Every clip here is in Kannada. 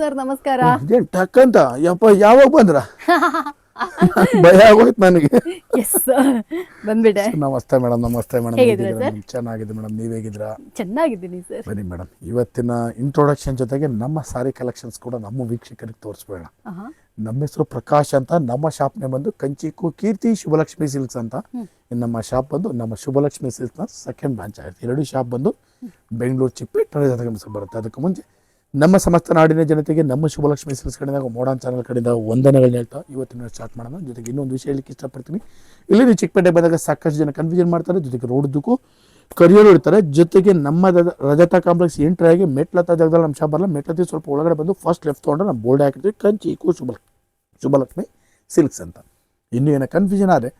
ಸರ್ ನಮಸ್ಕಾರ. ಇದೇನ್ ಟಕ್ ಅಂತ? ಯಪ್ಪ ಯಾವಾಗ ಬಂದ್ರ? ಭಯ ಆಗೋಯ್ತು ನನಗೆ. ಎಸ್ ಬಂದ್ಬಿಟ್ಟೆ. ನಮಸ್ತೆ ಮೇಡಮ್ ನಮಸ್ತೆ ಮೇಡಮ್ ಹೇಗಿದ್ದೀರಾ ಚೆನ್ನಾಗಿದೆ ಮೇಡಮ್? ನೀವ್ ಹೇಗಿದ್ದೀರಾ? ಚೆನ್ನಾಗಿದ್ದೀನಿ ಸರ್. ಬನ್ನಿ ಮೇಡಮ್ ಇವತ್ತಿನ ಇಂಟ್ರೊಡಕ್ಷನ್ ಜೊತೆಗೆ ನಮ್ಮ ಸಾರಿ ಕಲೆಕ್ಷನ್ಸ್ ಕೂಡ ನಮ್ಮ ವೀಕ್ಷಕರಿಗೆ ತೋರಿಸ್ಬೇಡ. ನಮ್ಮ ಹೆಸರು ಪ್ರಕಾಶ್ ಅಂತ ನಮ್ಮ ಶಾಪ್ನೇ ಬಂದು ಕಂಚಿಕು ಕೀರ್ತಿ ಶುಭಲಕ್ಷ್ಮಿ ಸಿಲ್ಕ್ಸ್ ಅಂತ. ನಮ್ಮ ಶಾಪ್ ಬಂದು ನಮ್ಮ ಶುಭಲಕ್ಷ್ಮಿ ಸಿಲ್ಕ್ಸ್ನ ಸೆಕೆಂಡ್ ಬ್ರಾಂಚ್ ಆಗುತ್ತೆ ಎರಡು ಶಾಪ್ ಬಂದು ಬೆಂಗಳೂರು ಜೊತೆಗೆ ಬರುತ್ತೆ. ಅದಕ್ಕೆ ಮುಂಚೆ ನಮ್ಮ ಸಮಸ್ತ ನಾಡಿನ ಜನತೆಗೆ ನಮ್ಮ ಶುಭಲಕ್ಷ್ಮಿ ಸಿಲ್ಕ್ಸ್ ಕಡೆಯಿಂದ ಮೋಡನ್ ಚಾನಲ್ ಕಡೆಯಿಂದ ವಂದನೆಗಳನ್ನ ಹೇಳ್ತಾ ಇವತ್ತಿನ ಸ್ಟಾರ್ಟ್ ಮಾಡೋಣ. ಜೊತೆಗೆ ಇನ್ನೊಂದು ವಿಷಯ ಹೇಳಿಕ್ಕೆ ಇಷ್ಟಪಡ್ತೀನಿ. ಇಲ್ಲಿ ನೀವು ಚಿಕ್ಕಪೇಟೆ ಬಂದಾಗ ಸಾಕಷ್ಟು ಜನ ಕನ್ಫ್ಯೂಷನ್ ಮಾಡ್ತಾರೆ. ಜೊತೆಗೆ ರೋಡ್ದಕ್ಕೂ ಕರಿಯೋರು ಇರ್ತಾರೆ. ಜೊತೆಗೆ ನಮ್ಮ ರಜತ ಕಾಂಪ್ಲೆಕ್ಸ್ ಎಂಟ್ರಿ ಆಗಿ ಮೆಟ್ಲತ್ತ ಜಾಗದಲ್ಲಿ ನಮ್ಮ ಶಾಪ್ ಬರಲ್ಲ ಮೆಟ್ಲತ್ತಿ ಸ್ವಲ್ಪ ಒಳಗಡೆ ಬಂದು ಫಸ್ಟ್ ಲೆಫ್ಟ್ ತೊಗೊಂಡ್ರೆ ನಮ್ಮ ಬೋರ್ಡ್ ಹಾಕಿರ್ತೀವಿ. ಕಂಚಿ ಕೂ ಶುಭ ಶುಭಲಕ್ಷ್ಮಿ ಸಿಲ್ಕ್ಸ್ ಅಂತ. ಇನ್ನೂ ಏನೋ ಕನ್ಫ್ಯೂಷನ್ ಆದರೆ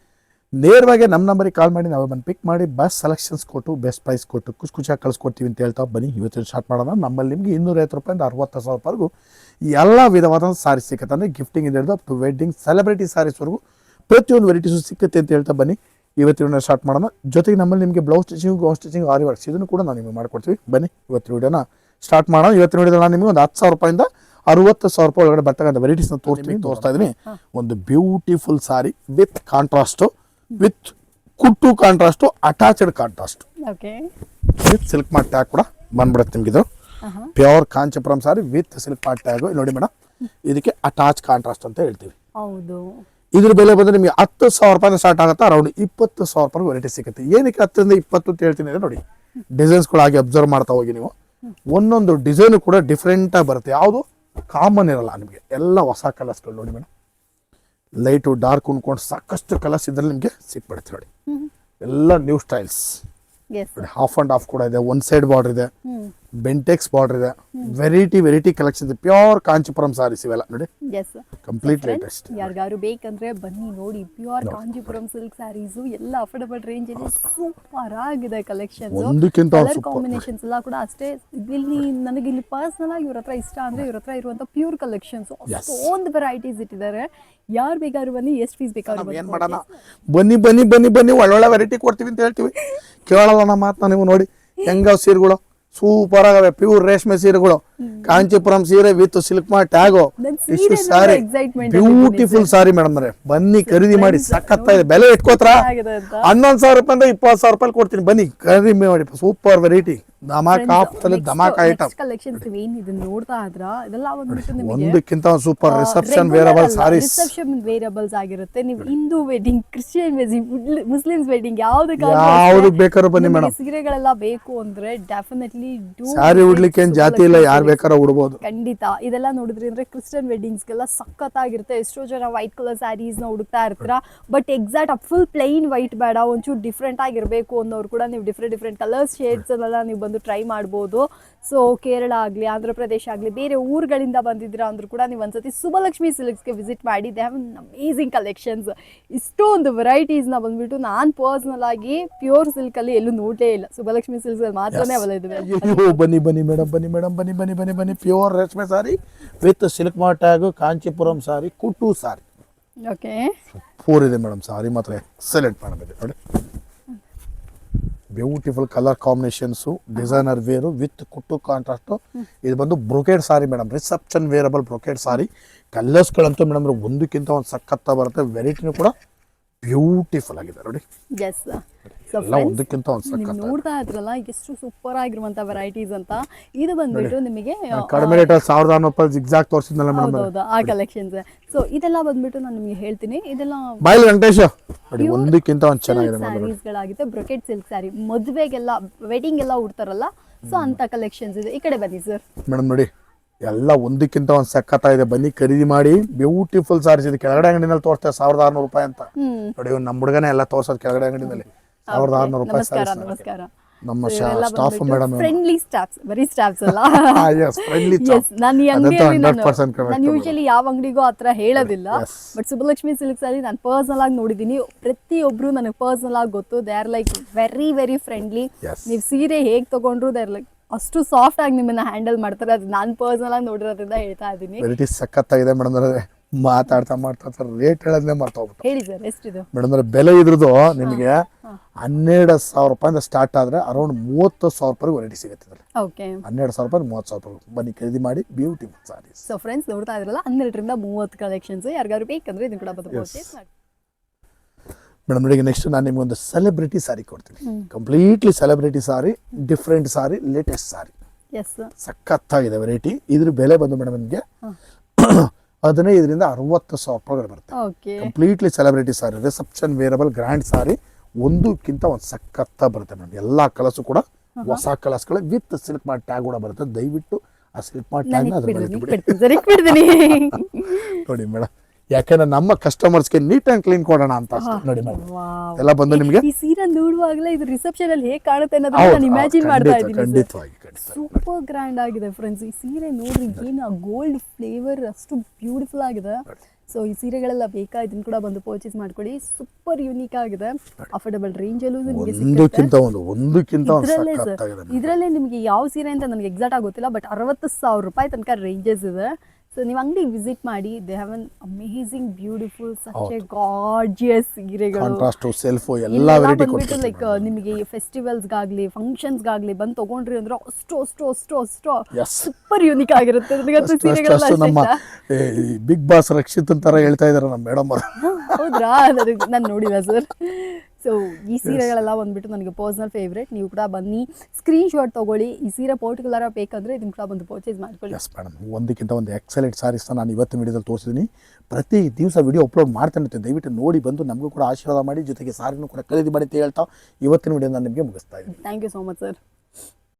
ನೇರವಾಗಿ ನಮ್ಮ ನಂಬರಿಗೆ ಕಾಲ್ ಮಾಡಿ ನಾವು ಬಂದು ಪಿಕ್ ಮಾಡಿ ಬಸ್ ಸೆಲೆಕ್ಷನ್ಸ್ ಕೊಟ್ಟು ಬೆಸ್ಟ್ ಪ್ರೈಸ್ ಕೊಟ್ಟು ಖುಷಿ ಖುಷಿಯಾಗಿ ಕಳಿಸ್ಕೊಡ್ತೀವಿ ಅಂತ ಹೇಳ್ತಾ ಬನ್ನಿ. ಇವತ್ತಿನ ಸ್ಟಾರ್ಟ್ ಮಾಡೋಣ. ನಮ್ಮಲ್ಲಿ ನಿಮಗೆ ಇನ್ನೂರೈವತ್ತು ರೂಪಾಯಿಂದ ಅರವತ್ತು ಸಾವಿರ ರೂಪಾಯಿಗೂ ಎಲ್ಲ ವಿಧವಾದ ಸಾರಿ ಸಿಗುತ್ತೆ. ಅಂದರೆ ಗಿಫ್ಟಿಂಗ್ ಇಂದ ಹಿಡಿದು ಅಪ್ ಟು ವೆಡ್ಡಿಂಗ್ ಸೆಲೆಬ್ರಿಟಿ ಸಾರೀಸ್ವರೆಗೂ ಪ್ರತಿಯೊಂದು ವೆರೈಟೀಸು ಸಿಕ್ಕುತ್ತೆ ಅಂತ ಹೇಳ್ತಾ ಬನ್ನಿ. ಇವತ್ತಿನ ಸ್ಟಾರ್ಟ್ ಮಾಡೋಣ. ಜೊತೆಗೆ ನಮ್ಮಲ್ಲಿ ನಿಮಗೆ blouse stitching gown stitching aari works ಇದನ್ನು ಕೂಡ ನಾವು ನಿಮಗೆ ಮಾಡ್ಕೊಡ್ತೀವಿ. ಬನ್ನಿ ಇವತ್ತಿನ ವಿಡಿಯೋನ ಸ್ಟಾರ್ಟ್ ಮಾಡೋಣ. ಇವತ್ತಿನ ವಿಡಿಯೋದಲ್ಲಿ ನಾನು ನಿಮಗೆ ಒಂದು ಹತ್ತು ಸಾವಿರ ರೂಪಾಯಿಂದ ಅರವತ್ತು ಸಾವಿರ ರೂಪಾಯಿ ಒಳಗಡೆ ಬರ್ತಕ್ಕಂಥ ವೆರೈಟೀಸ್ನ ತೋರಿಸ್ತೀನಿ ತೋರಿಸ್ತಾ ಇದ್ದೀನಿ. ಒಂದು beautiful sari with contrast with kuttu contrast attached contrast. Okay. With Silk Mart tag ಕೂಡ ಬಂದ್ಬಿಡುತ್ತೆ ನಿಮ್ಗೆ ಇದು ಆಹಾ. Pure Kanchipuram sari with Silk Mart tag. ನೋಡಿ ಮೇಡಮ್ ಇದಕ್ಕೆ ಅಟ್ಯಾಚ್ ಕಾಂಟ್ರಾಸ್ಟ್ ಅಂತ ಹೇಳ್ತೀವಿ. ಹೌದು. ಇದ್ರ ಬೆಲೆ ಬಂದ್ರೆ ನಿಮಗೆ ಹತ್ತು ಸಾವಿರ ರೂಪಾಯಿ ಸ್ಟಾರ್ಟ್ ಆಗುತ್ತೆ ಅರೌಂಡ್ ಇಪ್ಪತ್ತು ಸಾವಿರ ರೂಪಾಯಿ ವೆರೈಟಿ ಸಿಗುತ್ತೆ. ಏನಕ್ಕೆ ಹತ್ತರಿಂದ ಇಪ್ಪತ್ತು ಅಂತ ಹೇಳ್ತೀನಿ ಅಂದ್ರೆ ನೋಡಿ ಡಿಸೈನ್ಸ್ಗಳಾಗಿ ಹಾಗೆ ಅಬ್ಸರ್ವ್ ಮಾಡ್ತಾ ಹೋಗಿ ನೀವು. ಒಂದೊಂದು ಡಿಸೈನ್ ಕೂಡ ಡಿಫ್ರೆಂಟ್ ಆಗಿ ಬರುತ್ತೆ. ಯಾವುದು ಕಾಮನ್ ಇರಲ್ಲ ನಿಮಗೆ. ಎಲ್ಲ ಹೊಸ ಕಲರ್ಸ್ಗಳು ನೋಡಿ ಮೇಡಮ್. ಲೈಟು ಡಾರ್ಕ್ ಉಣ್ಕೊಂಡು ಸಾಕಷ್ಟು ಕಲರ್ಸ್ ಇದ್ರೆ ನಿಮಗೆ ಸಿಕ್ಬಿಡುತ್ತೆ ನೋಡಿ. ಎಲ್ಲ new styles half and half ಕೂಡ ಇದೆ. ಒನ್ ಸೈಡ್ ಬಾರ್ಡರ್ ಇದೆ. ಬೆಂಟೆಕ್ಸ್ ಬಾರ್ಡರ್ ಇದೆ. ವೆರೈಟಿ ವೆರೈಟಿ ಕಲೆಕ್ಷನ್ ಇದೆ. ಪ್ಯೂರ್ ಕಾಂಚಿಪುರಂ ಸಾರೀಸ್ ಇವೆಲ್ಲ ನೋಡಿ. ಎಸ್ ಕಂಪ್ಲೀಟ್ ಲೇಟೆಸ್ಟ್ ಯಾರಿಗಾರು ಬೇಕಂದ್ರೆ ಬನ್ನಿ ನೋಡಿ. ಪ್ಯೂರ್ ಕಾಂಚಿಪುರಂ ಸಿಲ್ಕ್ ಸ್ಯಾರೀಸು ಎಲ್ಲ ಅಫೋರ್ಡಬಲ್ ರೇಂಜ್ ಅಲ್ಲಿ ಸೂಪರ್ ಆಗಿದೆ ಕಲೆಕ್ಷನ್ ಒಂದಕ್ಕಿಂತ ಒಂದು ಕಲರ್ super. ಕಾಂಬಿನೇಷನ್ಸ್ ಎಲ್ಲ ಕೂಡ ಅಷ್ಟೇ. ಇಲ್ಲಿ ನನಗೆ ಇಲ್ಲಿ ಪರ್ಸನಲ್ ಆಗಿ ಇವ್ರ ಹತ್ರ ಇಷ್ಟ ಅಂದ್ರೆ ಇವ್ರ ಹತ್ರ ಇರುವಂತ ಪ್ಯೂರ್ ಕಲೆಕ್ಷನ್ಸ್ ಅಷ್ಟೊಂದು ವೆರೈಟೀಸ್ ಇಟ್ಟಿದ್ದಾರೆ. ಯಾರು ಬೇಕಾದ್ರೂ ಬನ್ನಿ ಎಷ್ಟು ಪೀಸ್ ಬೇಕಾದ್ರೂ ಏನ್ ಮಾಡೋಣ? ಬನ್ನಿ ಬನ್ನಿ ಬನ್ನಿ ಬನ್ನಿ. ಒಳ್ಳೊಳ್ಳೆ ವೆರೈಟಿ ಕೊಡ್ತೀವಿ ಅಂತ ಹೇಳ್ತೀವಿ. ಕೇಳಲ್ಲ ನಮ್ಮ ಮಾತನ್ನ ನೀವು ನೋಡಿ. ಹೆಂಗ ಸೀರೆಗಳು? ಸೂಪರ್ ಆಗವೆ ಪ್ಯೂರ್ ರೇಷ್ಮೆ ಸೀರೆಗಳು ಕಾಂಚೀಪುರಂ ಸೀರೆ ವಿತ್ ಸಿಲ್ಕ್ ಮಾ ಟ್ಯಾಗೋ. ಇಷ್ಟು ಸಾರಿ ಬ್ಯೂಟಿಫುಲ್ ಸಾರಿ ಮೇಡಮ್ ಅಂದ್ರೆ ಬನ್ನಿ ಖರೀದಿ ಮಾಡಿ ಸಖತ್ತ ಇದೆ ಬೆಲೆ ಇಟ್ಕೋತ್ರ ಹನ್ನೊಂದ್ ಸಾವಿರ ರೂಪಾಯಿಂದ ಇಪ್ಪತ್ತು ಸಾವಿರ ರೂಪಾಯಿ ಕೊಡ್ತೀನಿ. ಬನ್ನಿ ಖರೀದಿ ಮಾಡಿ. ಸೂಪರ್ ವೆರೈಟಿ ಧಮಾಕ ಆಫ್ತಲ್ಲಿ ಧಮಾಕ ಐಟಮ್ ಒಂದಕ್ಕಿಂತ super reception wearable saris reception wearables ಆಗಿರುತ್ತೆ. ನೀವು Hindu wedding Christian wedding Muslims wedding ಯಾವ್ದಕ್ ಬೇಕಾದ್ರೂ ಬನ್ನಿ ಮೇಡಮ್ ಸೀರೆಗಳೆಲ್ಲ ಬೇಕು ಅಂದ್ರೆ ಡೆಫಿನೆಟ್ಲಿ ಸಾರಿ ಉಡ್ಲಿಕ್ಕೆ ಜಾತಿ ಇಲ್ಲ ಯಾರು ಬೇಕಾದ್ರೂ ಉಡ್ಬೋದು. ಖಂಡಿತ. ಇದೆಲ್ಲ ನೋಡಿದ್ರಿ ಅಂದ್ರೆ ಕ್ರಿಶ್ಚಿಯನ್ ವೆಡ್ಡಿಂಗ್ಸ್ಗೆಲ್ಲ ಸಖತ್ತಾಗಿರುತ್ತೆ. ಎಷ್ಟೋ ಜನ ವೈಟ್ ಕಲರ್ ಸ್ಯಾರೀಸ್ನ ಹುಡುಕ್ತಾ ಇರ್ತೀರಾ. But exact full plain white ಬೇಡ ಒಂಚೂರು ಡಿಫ್ರೆಂಟ್ ಆಗಿರಬೇಕು ಅನ್ನೋರು ಕೂಡ ನೀವು ಡಿಫ್ರೆಂಟ್ ಡಿಫ್ರೆಂಟ್ ಕಲರ್ಸ್ ಶೇಡ್ಸ್ ಎಲ್ಲ ನೀವು ಬಂದು ಟ್ರೈ ಮಾಡ್ಬೋದು. ಸೊ ಕೇರಳ ಆಗಲಿ ಆಂಧ್ರ ಪ್ರದೇಶ ಆಗಲಿ ಬೇರೆ ಊರುಗಳಿಂದ ಬಂದಿದ್ದೀರಾ ಅಂದ್ರೂ ಕೂಡ ನೀವು ಒಂದ್ಸತಿ ಸುಬಲಕ್ಷ್ಮಿ ಸಿಲ್ಕ್ಸ್ಗೆ ವಿಸಿಟ್ ಮಾಡಿ. ದೇ ಹ್ಯಾವ್ ಅಮೇಝಿಂಗ್ ಕಲೆಕ್ಷನ್ಸ್ ಇಷ್ಟೊಂದು ವೆರೈಟೀಸ್ನ ಬಂದ್ಬಿಟ್ಟು ನಾನು ಪರ್ಸ್ನಲ್ ಆಗಿ ಪ್ಯೂರ್ ಸಿಲ್ಕಲ್ಲಿ ಎಲ್ಲೂ ನೋಡಲೇ ಇಲ್ಲ. ಸುಬಲಕ್ಷ್ಮಿ ಸಿಲ್ಕ್ಸ್ ಮಾತ್ರನೇ ಅವಲ ಬನ್ನಿ ಬನ್ನಿ ಮೇಡಮ್ ಬನ್ನಿ ಮೇಡಮ್ ಬನ್ನಿ ಬನ್ನಿ. ಬನ್ನಿ ಬನ್ನಿ ಪ್ಯೂರ್ ರೇಷ್ಮೆ ಸಾರಿ ವಿತ್ ಸಿಲ್ಕ್ ಮಾ ಟ್ಯಾಗ್ ಕಾಂಚೀಪುರಂ ಸಾರಿ ಕುಟ್ಟು ಸಾರಿ ಓಕೆ ಫೋರ್ ಇದೆ ಮೇಡಮ್ ಸಾರಿ ಮಾತ್ರ ಎಕ್ಸಲೆಂಟ್ ಮೇಡಮ್ ಇದೆ ನೋಡಿ beautiful colour combinations designer wear with ಕುಟ್ಟು ಕಾಂಟ್ರಾಸ್ಟು ಇದು ಬಂದು brocade sari madam reception wearable brocade sari ಕಲರ್ಸ್ಗಳಂತೂ madam ಒಂದಕ್ಕಿಂತ ಒಂದು ಸಖತ್ತ ಬರುತ್ತೆ ವೆರೈಟಿನೂ ಕೂಡ ಬ್ಯೂಟಿಫುಲ್ ಆಗಿದೆ ನೋಡಿ ಎಸ್ ಸೊ ಎಲ್ಲ ಒಂದಕ್ಕಿಂತ ಒಂದು ನೋಡ್ತಾ ಇದ್ರಲ್ಲ ಎಷ್ಟು ಸೂಪರ್ ಆಗಿರುವಂತ ವೆರೈಟೀಸ್ ಅಂತ. ಇದು ಬಂದ್ಬಿಟ್ಟು ನಿಮಗೆ ಕಡಿಮೆ ರೇಟಲ್ಲಿ ಸಾವಿರದ ರೂಪಾಯಿ ಜಿಗ್ಜಾಗ್ ತೋರಿಸಿದ್ನಲ್ಲ ಮೇಡಮ್ ಹೌದೌದು ಆ ಕಲೆಕ್ಷನ್ಸ್ ಸೊ ಇದೆಲ್ಲ ಬಂದ್ಬಿಟ್ಟು ನಾನು ನಿಮಗೆ ಹೇಳ್ತೀನಿ. ಇದೆಲ್ಲ ಬಾಯ್ ವೆಂಕಟೇಶ್ ನೋಡಿ ಒಂದಕ್ಕಿಂತ ಒಂದು ಚೆನ್ನಾಗಿದೆ ಸ್ಯಾರೀಸ್ ಗಳಾಗುತ್ತೆ ಬ್ರೊಕೆಟ್ ಸಿಲ್ಕ್ ಸ್ಯಾರಿ ಮದುವೆಗೆಲ್ಲ ವೆಡ್ಡಿಂಗ್ ಎಲ್ಲ ಉಡ್ತಾರಲ್ಲ ಸೊ ಅಂತ ಕಲೆಕ್ಷನ್ಸ್ ಇದೆ. ಈ ಕಡೆ ಬನ್ನಿ ಸರ್ ಮೇಡಮ್ ನೋಡಿ ಎಲ್ಲ ಒಂದಕ್ಕಿಂತ ಒಂದು ಸಖತ್ತ ಇದೆ ಬನ್ನಿ ಖರೀದಿ ಮಾಡಿ. ಬ್ಯೂಟಿಫುಲ್ ಸಾರೀಸ್ ಇದೆ. ಕೆಳಗಡೆ ಅಂಗಡಿನಲ್ಲಿ ತೋರಿಸ್ತಾರೆ ಸಾವಿರದ ಆರ್ನೂರು ರೂಪಾಯಿ ಅಂತ ನೋಡಿ ನಮ್ಮ ಹುಡುಗನೇ ಎಲ್ಲ ತೋರ್ಸೋದು ಕೆಳಗಡೆ ಅಂಗಡಿನಲ್ಲಿ. ಸಾವಿರದ ಆರುನೂರು ರೂಪಾಯಿ ನಮಸ್ಕಾರ ನಮ್ಮ ಸ್ಟಾಫ್ ಮೇಡಮ್ ಫ್ರೆಂಡ್ಲಿ ಸ್ಟಾಫ್ಸ್ ಬರೀ ಸ್ಟಾಫ್ಸ್ ಅಲ್ಲ? ಎಸ್ ಫ್ರೆಂಡ್ಲಿ ಎಸ್ ನಾನು ಈ ಅಂಗಡಿಯಲ್ಲಿ ನಾನು ಯೂಶಲಿ ಯಾವ ಅಂಗಡಿಗೂ ಆ ಥರ ಹೇಳೋದಿಲ್ಲ. ಬಟ್ ಸುಬ್ಬಲಕ್ಷ್ಮಿ ಸಿಲ್ಕ್ಸ್ ಅಲ್ಲಿ ನಾನು ಪರ್ಸನಲ್ ಆಗಿ ನೋಡಿದ್ದೀನಿ. ಪ್ರತಿಯೊಬ್ರು ನನಗೆ ಪರ್ಸನಲ್ ಆಗಿ ಗೊತ್ತು. They are like very very friendly. ನೀವು ಸೀರೆ ಹೇಗೆ ತಗೊಂಡ್ರು ದೇ ಆರ್ ಲೈಕ್ ಅಷ್ಟು ಸಾಫ್ಟ್ ಆಗಿ ನಿಮ್ಮನ್ನ ಹ್ಯಾಂಡಲ್ ಮಾಡ್ತಾರೆ. ಅದು ನಾನು ಪರ್ಸನಲ್ ಆಗಿ ನೋಡಿರೋದ್ರಿಂದ ಹೇಳ್ತಾ ಇದ್ದೀನಿ. ಸಖತ್ತಾಗಿದೆ ಮೇಡಮ್ ಮಾತಾಡ್ತಾ ಮಾಡ್ತಾ ರೇಟ್ ಹೇಳೋದನ್ನೇ ಮರ್ತೋಗ್ಬಿಟ್ಟು ಹೇಳಿ ಸರ್ ಎಷ್ಟಿದು? ಮೇಡಮ್ ಅಂದ್ರೆ ಬೆಲೆ ಇದ್ರದ್ದು ನಿಮಗೆ ಹನ್ನೆರಡು ಸಾವಿರ ರೂಪಾಯಿಂದ ಸ್ಟಾರ್ಟ್ ಆದ್ರೆ ಅರೌಂಡ್ ಮೂವತ್ತು ಸಾವಿರ ರೂಪಾಯಿ ವೆರೈಟಿ ಸಿಗುತ್ತೆ ಇದ್ರಲ್ಲಿ. ಓಕೆ ಹನ್ನೆರಡು ಸಾವಿರ ರೂಪಾಯಿ ಮೂವತ್ತು ಸಾವಿರ ರೂಪಾಯಿ ಬನ್ನಿ ಖರೀದಿ ಮಾಡಿ ಬ್ಯೂಟಿಫುಲ್ ಸಾರೀಸ್. ಸೊ ಫ್ರೆಂಡ್ಸ್ ನೋಡ್ತಾ ಇದ್ರಲ್ಲ ಹನ್ನೆರಡರಿಂದ ಮೂವತ್ತು ಕಲೆಕ್ಷನ್ಸ್ ಯಾರಿಗಾರು ಬೇಕಂದ್ರೆ ಇದನ್ನ ಕೂಡ ಬಂದು ಪರ್ಚೇಸ್ ಮಾಡಿ. ಮೇಡಮ್ ನೋಡಿ ನೆಕ್ಸ್ಟ್ ನಾನು ನಿಮ್ಗೊಂದು ಸೆಲೆಬ್ರಿಟಿ ಸಾರಿ ಕೊಡ್ತೀನಿ. Completely celebrity sari different sari latest sari. ಸಖತ್ತಾಗಿದೆ ವೆರೈಟಿ ಇದ್ರ ಬೆಲೆ ಬಂದು ಮೇಡಮ್ ನಿಮಗೆ ಹದಿನೈದರಿಂದ ಅರವತ್ತು ಸಾವಿರ ರೂಪಾಯಿಗಳು ಬರುತ್ತೆ. Completely celebrity sari reception wearable grand sari ಒಂದಕ್ಕಿಂತ ಒಂದು ಸಖತ್ತ ಬರುತ್ತೆ ಮೇಡಮ್ ಎಲ್ಲ ಕಲಸು ಕೂಡ ಹೊಸ ಕಲರ್ಸ್ಗಳು ವಿತ್ ಸಿಲ್ಕ್ ಮಾರ್ಟ್ ಟ್ಯಾಗ್ ಕೂಡ ಬರುತ್ತೆ. ದಯವಿಟ್ಟು ಆ ಸಿಲ್ಕ್ ಮಾರ್ಟ್ ಟ್ಯಾಗ್ ನೋಡಿ ಮೇಡಮ್ ಯಾಕೆಂದ್ರೆ ನಮ್ಮ ಕಸ್ಟಮರ್ಸ್ಗೆ ನೀಟ್ ಅಂಡ್ ಕ್ಲೀನ್ ಕೊಡೋಣ ಅಂತ ನೋಡಿ ಮೇಡಮ್ ಎಲ್ಲ ಬಂದು ನಿಮಗೆ? ಈ ಸೀರೆ ನೋಡುವಾಗಲೇ ಇದು ರಿಸೆಪ್ಷನ್ ಅಲ್ಲಿ ಹೇಗೆ ಕಾಣುತ್ತೆ ಅನ್ನೋದನ್ನ ನಾನು ಇಮ್ಯಾಜಿನ್ ಮಾಡ್ತಾ ಇದೀನಿ ಇದ್ದೀನಿ ಖಂಡಿತವಾಗಿ ಖಂಡಿತ ಸೂಪರ್ ಗ್ರ್ಯಾಂಡ್ ಆಗಿದೆ ಫ್ರೆಂಡ್ಸ್ ಈ ಸೀರೆ ನೋಡಿ ಏನು ಆ ಗೋಲ್ಡ್ ಫ್ಲೇವರ್ ಅಷ್ಟು ಬ್ಯೂಟಿಫುಲ್ ಆಗಿದೆ. ಸೊ ಈ ಸೀರೆಗಳೆಲ್ಲ ಬೇಕಾ ಇದನ್ನ ಕೂಡ ಬಂದು ಪರ್ಚೇಸ್ ಮಾಡ್ಕೊಳ್ಳಿ. ಸೂಪರ್ ಯೂನಿಕ್ ಆಗಿದೆ. ಅಫೋರ್ಡಬಲ್ ರೇಂಜ್ ಅಲ್ಲೂ ನಿಮಗೆ ಸಿಗುತ್ತೆ. ಒಂದಕ್ಕಿಂತ ಒಂದು ಒಂದಕ್ಕಿಂತ ಇದರಲ್ಲೇ ನಿಮಗೆ ಯಾವ ಸೀರೆ ಅಂತ ನನಗೆ ಎಕ್ಸಾಕ್ಟ್ ಆಗಿ ಗೊತ್ತಿಲ್ಲ ಬಟ್ ಅರವತ್ತು ಸಾವಿರ ರೂಪಾಯಿ ತನಕ ರೇಂಜಸ್ ಇದೆ. ಸೊ ನೀವು ಅಂಗಡಿ ವಿಸಿಟ್ ಮಾಡಿ they have an amazing beautiful such a gorgeous ಸೀರೆಗಳು. ಕಾಂಟ್ರಾಸ್ಟ್ ಸೆಲ್ಫು ಎಲ್ಲ ವೆರೈಟಿ ಕೊಡ್ತಾರೆ ಲೈಕ್ ನಿಮಗೆ ಫಂಕ್ಷನ್ಸ್ ಗಾಗ್ಲಿ ಬಂದು ತಗೊಂಡ್ರಿ ಅಂದ್ರೆ ಅಷ್ಟು ಅಷ್ಟು ಅಷ್ಟು ಅಷ್ಟು ಸೂಪರ್ ಯೂನಿಕ್ ಆಗಿರುತ್ತೆ. ಸೀರೆಗಳೆಲ್ಲ ನಮ್ಮ ಬಿಗ್ ಬಾಸ್ ರಕ್ಷಿತ್ ಅಂತಾರ ಹೇಳ್ತಾ ಇದಾರೆ ನಮ್ಮ ಮೇಡಮ್ ಅವರು. ಹೌದ್ರಾ? ನಾನು ನೋಡಿಲ್ಲ ಸರ್ ಸೊ ಈ ಸೀರೆಗಳೆಲ್ಲ ಬಂದ್ಬಿಟ್ಟು ನನಗೆ ಪರ್ಸನಲ್ ಫೇವ್ರೇಟ್ ನೀವು ಕೂಡ ಬನ್ನಿ. ಸ್ಕ್ರೀನ್ ಶಾಟ್ ತಗೊಳ್ಳಿ. ಈ ಸೀರೆ ಪರ್ಟಿಕ್ಯುಲರ್ ಬೇಕಂದ್ರೆ ಇದನ್ನು ಕೂಡ ಬಂದು ಪರ್ಚೇಸ್ ಮಾಡ್ಕೊಳ್ಳಿ. ಎಸ್ ಮೇಡಮ್ ಒಂದಕ್ಕಿಂತ ಒಂದು ಎಕ್ಸಲೆಂಟ್ ಸಾರೀಸ್ನ ನಾನು ಇವತ್ತು ವಿಡಿಯೋದಲ್ಲಿ ತೋರಿಸಿದ್ದೀನಿ ಪ್ರತಿ ದಿವಸ ವಿಡಿಯೋ ಅಪ್ಲೋಡ್ ಮಾಡ್ತಾನೆ ದಯವಿಟ್ಟು ನೋಡಿ ಬಂದು ನಮಗೂ ಕೂಡ ಆಶೀರ್ವಾದ ಮಾಡಿ ಜೊತೆಗೆ ಸಾರಿನೂ ಕೂಡ ಖರೀದಿ ಮಾಡಿ ಅಂತ ಹೇಳ್ತಾ ಇವತ್ತಿನ ವಿಡಿಯೋ ನಾನು ನಿಮಗೆ ಮುಗಿಸ್ತಾ ಇದ್ದೀನಿ. Thank you so much sir